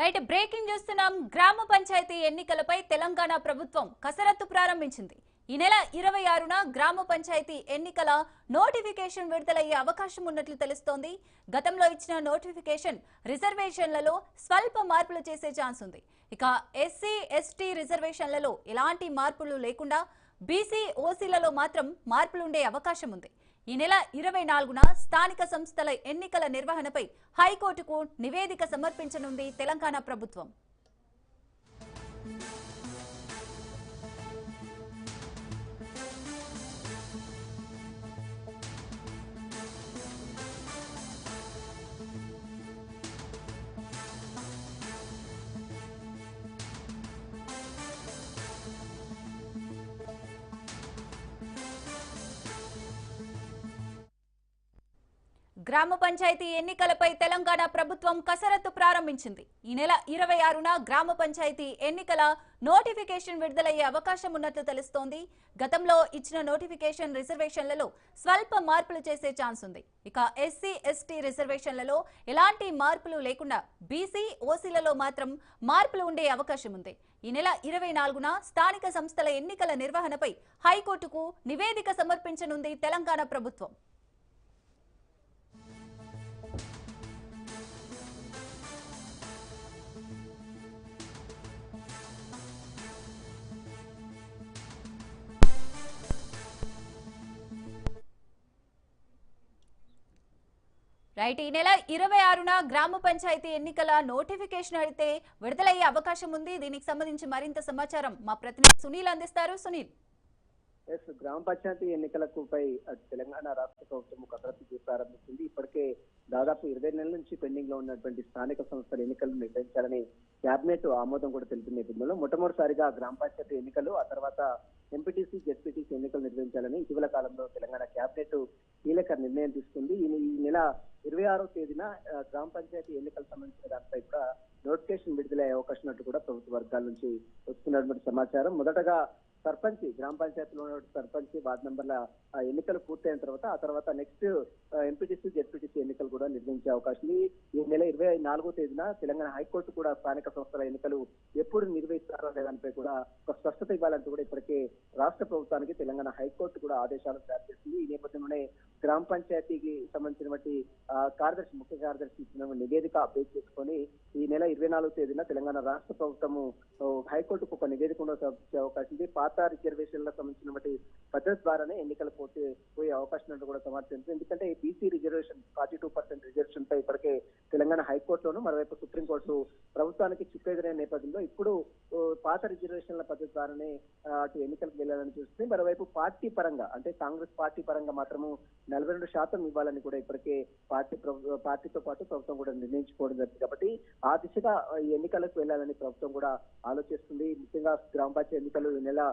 Right breaking చూస్తున్నాం గ్రామ పంచాయతీ ఎన్నికలపై తెలంగాణ ప్రభుత్వం కసరత్తు ప్రారంభించింది. ఈ నెల ఇరవై ఆరున గ్రామ పంచాయతీ ఎన్నికల నోటిఫికేషన్ విడుదలయ్యే అవకాశం ఉన్నట్లు తెలుస్తోంది. గతంలో ఇచ్చిన నోటిఫికేషన్ రిజర్వేషన్లలో స్వల్ప మార్పులు చేసే ఛాన్స్ ఉంది. ఇక ఎస్సీ ఎస్టీ రిజర్వేషన్లలో ఎలాంటి మార్పులు లేకుండా బీసీ ఓసీలలో మాత్రం మార్పులుండే అవకాశం ఉంది. ఈ నెల ఇరవై నాలుగున స్థానిక సంస్థల ఎన్నికల నిర్వహణపై హైకోర్టుకు నివేదిక సమర్పించనుంది తెలంగాణ ప్రభుత్వం. గ్రామ పంచాయతీ ఎన్నికలపై తెలంగాణ ప్రభుత్వం కసరత్తు ప్రారంభించింది. ఈ నెల ఇరవై ఆరున గ్రామ పంచాయతీ ఎన్నికల నోటిఫికేషన్ విడుదలయ్యే అవకాశం ఉన్నట్లు తెలుస్తోంది. గతంలో ఇచ్చిన నోటిఫికేషన్ రిజర్వేషన్లలో స్వల్ప మార్పులు చేసే ఛాన్స్ ఉంది. ఇక ఎస్సీ ఎస్టీ రిజర్వేషన్లలో ఎలాంటి మార్పులు లేకుండా బీసీ ఓసీలలో మాత్రం మార్పులు ఉండే అవకాశం ఉంది. ఈ నెల ఇరవై నాలుగున స్థానిక సంస్థల ఎన్నికల నిర్వహణపై హైకోర్టుకు నివేదిక సమర్పించనుంది తెలంగాణ ప్రభుత్వం. రైట్ ఈ నెల ఇరవై ఆరున గ్రామ పంచాయతీ ఎన్నికల నోటిఫికేషన్ అయితే విడుదలయ్యే అవకాశం ఉంది. దీనికి సంబంధించి మరింత సమాచారం మా ప్రతినిధి సునీల్ అందిస్తారు. సునీల్. ఎస్ గ్రామ పంచాయతీ ఎన్నికలకు పై తెలంగాణ రాష్ట్ర ప్రభుత్వం కసరత్తు ప్రారంభించింది ఇప్పటికే దాదాపు ఇరవై నెలల నుంచి పెండింగ్లో ఉన్నటువంటి స్థానిక సంస్థల ఎన్నికలు నిర్వహించాలని కేబినెట్ ఆమోదం కూడా తెలిపిన నేపథ్యంలో మొట్టమొదటిసారిగా గ్రామ పంచాయతీ ఎన్నికలు ఆ తర్వాత ఎంపీటీసీ జెడ్పీటీసీ ఎన్నికలు నిర్వహించాలని ఇటీవల కాలంలో తెలంగాణ కేబినెట్ కీలక నిర్ణయం తీసుకుంది. ఈ ఈ నెల ఇరవై ఆరో తేదీన గ్రామ పంచాయతీ ఎన్నికలకు సంబంధించిన దానిపై కూడా నోటిఫికేషన్ విడుదలయ్యే అవకాశం ఉన్నట్టు కూడా ప్రభుత్వ వర్గాల నుంచి వస్తున్నటువంటి సమాచారం. మొదటగా సర్పంచ్ గ్రామ పంచాయతీలో ఉన్న సర్పంచ్ వార్డు మెంబర్ల ఎన్నికలు పూర్తయిన తర్వాత ఆ తర్వాత నెక్స్ట్ ఎంపీటీసీ జెడ్పీటీసీ ఎన్నికలు కూడా నిర్వహించే అవకాశం ఉంది. ఈ నెల ఇరవై నాలుగో తేదీన తెలంగాణ హైకోర్టు కూడా స్థానిక సంస్థల ఎన్నికలు ఎప్పుడు నిర్వహిస్తారో అనే కూడా ఒక స్పష్టత ఇవ్వాలంటూ కూడా ఇప్పటికే రాష్ట్ర ప్రభుత్వానికి తెలంగాణ హైకోర్టు కూడా ఆదేశాలు జారీ చేసింది. ఈ నేపథ్యంలోనే గ్రామ పంచాయతీకి సంబంధించినటువంటి కార్యదర్శి ముఖ్య కార్యదర్శి ఇచ్చిన నివేదిక అప్డేట్ చేసుకొని ఈ నెల ఇరవై నాలుగో తేదీన తెలంగాణ రాష్ట్ర ప్రభుత్వము హైకోర్టుకు ఒక నివేదిక సమర్పించే అవకాశం ఉంది. పాత రిజర్వేషన్లకు సంబంధించినటువంటి పద్ధతి ద్వారానే ఎన్నికలు పోతే పోయే అవకాశం ఉన్నట్టు కూడా సమాచారం ఎందుకంటే BC reservation forty two percent reservation పై ఇప్పటికే తెలంగాణ హైకోర్టులోను మరోవైపు సుప్రీంకోర్టు ప్రభుత్వానికి చుక్కెదిరిన నేపథ్యంలో ఇప్పుడు పాత రిజర్వేషన్ల పద్ధతి ద్వారానే అటు ఎన్నికలకు వెళ్ళాలని చూస్తుంది మరోవైపు పార్టీ పరంగా అంటే కాంగ్రెస్ పార్టీ పరంగా మాత్రము నలభై రెండు శాతం ఇవ్వాలని కూడా ఇప్పటికే పార్టీ పార్టీతో పాటు ప్రభుత్వం కూడా నిర్ణయించుకోవడం జరిగింది. కాబట్టి ఆ దిశగా ఈ ఎన్నికలకు వెళ్ళాలని ప్రభుత్వం కూడా ఆలోచిస్తుంది. ముఖ్యంగా గ్రామ పంచాయతీ ఎన్నికలు ఈ నెల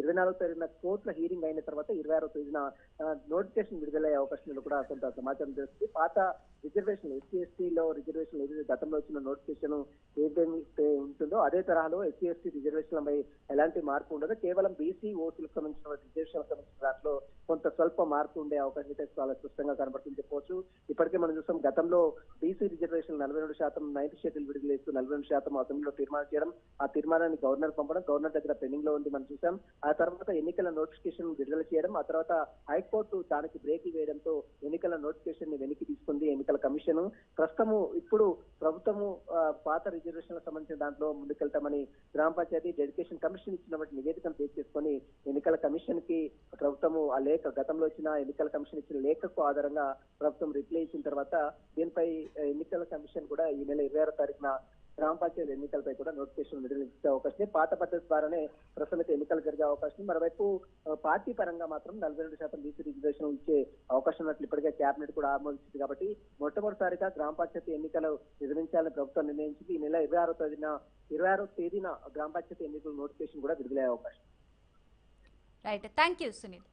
ఇరవై నాలుగో తేదీన కోర్టులో హీరింగ్ అయిన తర్వాత ఇరవై ఆరో తేదీన నోటిఫికేషన్ విడుదలయ్యే అవకాశాలు కూడా కొంత సమాచారం తెలుస్తుంది. పాత రిజర్వేషన్ ఎస్సీ ఎస్టీలో రిజర్వేషన్ ఏదైతే గతంలో వచ్చిన నోటిఫికేషన్ ఏదైతే ఉంటుందో అదే తరహాలో ఎస్సీ ఎస్టీ రిజర్వేషన్లపై ఎలాంటి మార్పు ఉండదు. కేవలం బీసీ ఓసీలకు సంబంధించిన రిజర్వేషన్ సంబంధించిన దాంట్లో కొంత స్వల్ప మార్పు ఉండే అవకాశం అయితే చాలా స్పష్టంగా కనబడుతుంది చెప్పవచ్చు. ఇప్పటికే మనం చూస్తాం గతంలో బీసీ రిజర్వేషన్ నలభై రెండు శాతం నైన్త్ షెడ్యూల్ విడుదల చేస్తూ నలభై రెండు శాతం అసెంబ్లీలో తీర్మానం చేయడం ఆ తీర్మానాన్ని గవర్నర్ పంపడం గవర్నర్ దగ్గర పెండింగ్లో ఉంది మనం చూసాం. ఆ తర్వాత ఎన్నికల నోటిఫికేషన్ విడుదల చేయడం ఆ తర్వాత హైకోర్టు దానికి బ్రేక్ వేయడంతో ఎన్నికల నోటిఫికేషన్ని వెనక్కి తీసుకుంది ఎన్నికల కమిషన్. ప్రస్తుతము ఇప్పుడు ప్రభుత్వము పాత రిజర్వేషన్లకు సంబంధించిన దాంట్లో ముందుకెళ్తామని గ్రామ పంచాయతీ డెడికేషన్ కమిషన్ ఇచ్చినటువంటి నివేదికను బేస్ చేసుకొని ఎన్నికల కమిషన్కి ప్రభుత్వము ఆ లేఖ గతంలో ఇచ్చిన ఎన్నికల కమిషన్ ఇచ్చిన లేఖకు ఆధారంగా ప్రభుత్వం రిప్లై ఇచ్చిన తర్వాత దీనిపై ఎన్నికల కమిషన్ కూడా ఈ నెల ఇరవై ఆరో తారీఖున గ్రామ పంచాయతీ ఎన్నికలపై కూడా నోటిఫికేషన్ విడుదల ఇచ్చే అవకాశం పాత పద్ధతి ద్వారానే ప్రస్తుతం ఎన్నికలు జరిగే అవకాశం మరోవైపు పార్టీ పరంగా మాత్రం నలభై రెండు శాతం బీసీ రిజర్వేషన్ ఇచ్చే అవకాశం ఉన్నట్లు ఇప్పటికే కేబినెట్ కూడా ఆమోదించింది కాబట్టి మొట్టమొదటిసారిగా గ్రామ పంచాయతీ ఎన్నికలు నిర్వహించాలని ప్రభుత్వం నిర్ణయించింది. ఈ నెల ఇరవై ఆరో తేదీన ఇరవై ఆరో తేదీన గ్రామ పంచాయతీ ఎన్నికల నోటిఫికేషన్ కూడా విడుదలయ్యే అవకాశం రైట్ థ్యాంక్ యూ సునీల్